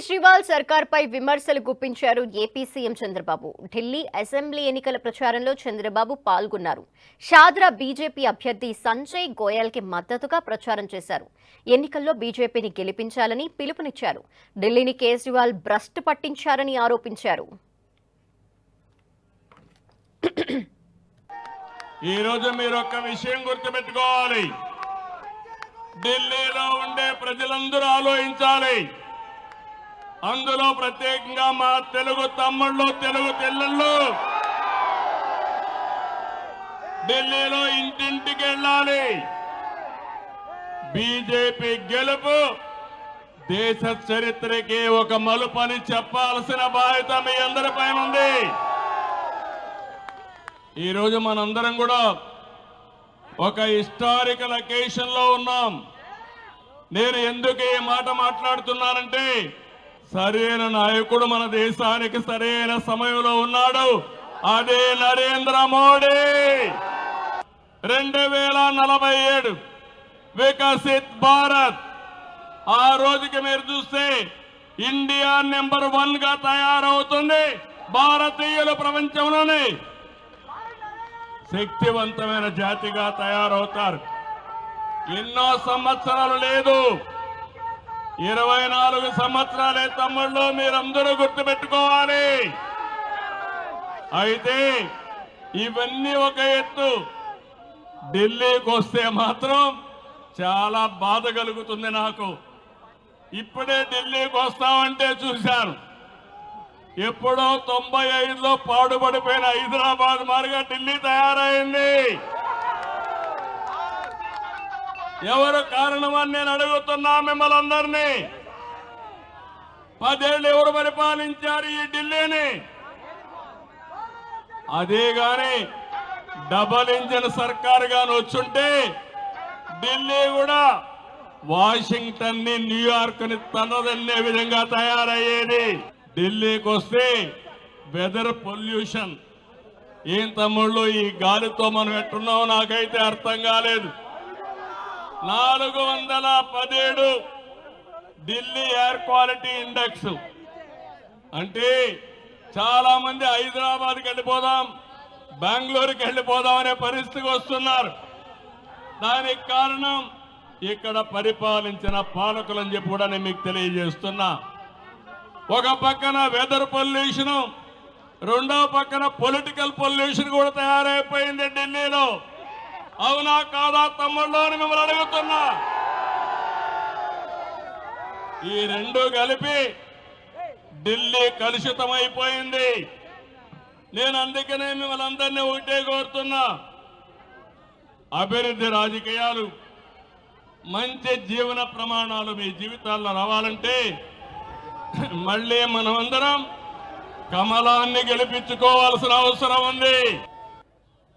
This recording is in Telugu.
కేజ్రీవాల్ సర్కార్పై విమర్శలు గుప్పించారు AP CM Chandrababu. Delhi assembly ఎన్నికల ప్రచారంలో చంద్రబాబు పాల్గొన్నారు. షాద్రా బీజేపీ అభ్యర్థి సంజయ్ గోయల్కి మద్దతుగా ప్రచారం చేశారు. ఎన్నికల్లో బీజేపీని గెలిపించాలని పిలుపునిచ్చారు. ఢిల్లీని కేజ్రీవాల్ భ్రష్ట్ పట్టించారని ఆరోపించారు. ఈ మీరు ఒక్క విషయం గుర్తుపెట్టుకోవాలి. ఢిల్లీలో ఉండే ప్రజలందరూ ఆలోచించాలి. అందులో ప్రత్యేకంగా మా తెలుగు తమ్ముళ్ళు తెలుగు తెల్లళ్ళు ఢిల్లీలో ఇంటింటికి వెళ్ళాలి. బీజేపీ గెలుపు దేశ చరిత్రకి ఒక మలుపని చెప్పాల్సిన బాధ్యత మీ అందరిపై ఉంది. ఈరోజు మనందరం కూడా ఒక హిస్టారికల్ అకేషన్లో ఉన్నాం. నేను ఎందుకు ఈ మాట మాట్లాడుతున్నానంటే సరైన నాయకుడు మన దేశానికి సరైన సమయంలో ఉన్నాడు. అదే నరేంద్ర మోడీ. రెండు వేల నలభై ఏడు వికసిత్ భారత్. ఆ రోజుకి మీరు చూస్తే ఇండియా నెంబర్ వన్గా తయారవుతుంది భారతీయులు ప్రపంచంలోనే. శక్తివంతమైన జాతిగా తయారవుతారు. ఎన్నో సంవత్సరాలు లేదు. ఇరవై నాలుగు సంవత్సరాలే తమ్ముళ్ళు మీరందరూ గుర్తుపెట్టుకోవాలి. అయితే ఇవన్నీ ఒక ఎత్తు. ఢిల్లీకి వస్తే మాత్రం చాలా బాధ కలుగుతుంది నాకు. ఇప్పుడే ఢిల్లీకి వస్తామంటే చూశాను. ఎప్పుడో తొంభై ఐదులో పాడుపడిపోయిన హైదరాబాద్ మారిగా ఢిల్లీ తయారైంది. ఎవరు కారణమని నేను అడుగుతున్నా మిమ్మల్ని అందరినీ పదేళ్ళు ఎవరు పరిపాలించారు ఈ ఢిల్లీని? అదే గాని డబల్ ఇంజిన్ సర్కార్ గాని వచ్చుంటే ఢిల్లీ కూడా వాషింగ్టన్ని న్యూయార్క్ని తనదన్నే విధంగా తయారయ్యేది. ఢిల్లీకి వస్తే వెదర్ పొల్యూషన్. ఏం తమ్ముళ్ళు ఈ గాలితో మనం ఎట్టున్నామో నాకైతే అర్థం కాలేదు. నాలుగు వందల పదిహేడు ఢిల్లీ ఎయిర్ క్వాలిటీ ఇండెక్స్. అంటే చాలా మంది హైదరాబాద్కి వెళ్ళిపోదాం బెంగళూరుకి వెళ్ళిపోదాం అనే పరిస్థితికి వస్తున్నారు. దానికి కారణం ఇక్కడ పరిపాలించిన పాలకులని చెప్పి కూడా నేను మీకు తెలియజేస్తున్నా. ఒక పక్కన వెదర్ పొల్యూషన్ రెండవ పక్కన పొలిటికల్ పొల్యూషన్ కూడా తయారైపోయింది ఢిల్లీలో. అవునా కాదా తమ్ముళ్ళు అని మిమ్మల్ని అడుగుతున్నా. ఈ రెండు కలిపి ఢిల్లీ కలుషితమైపోయింది. నేను అందుకనే మిమ్మల్ని అందరినీ ఒకటే కోరుతున్నా. అభివృద్ధి రాజకీయాలు మంచి జీవన ప్రమాణాలు మీ జీవితాల్లో రావాలంటే మళ్ళీ మనమందరం కమలాన్ని గెలిపించుకోవాల్సిన అవసరం ఉంది.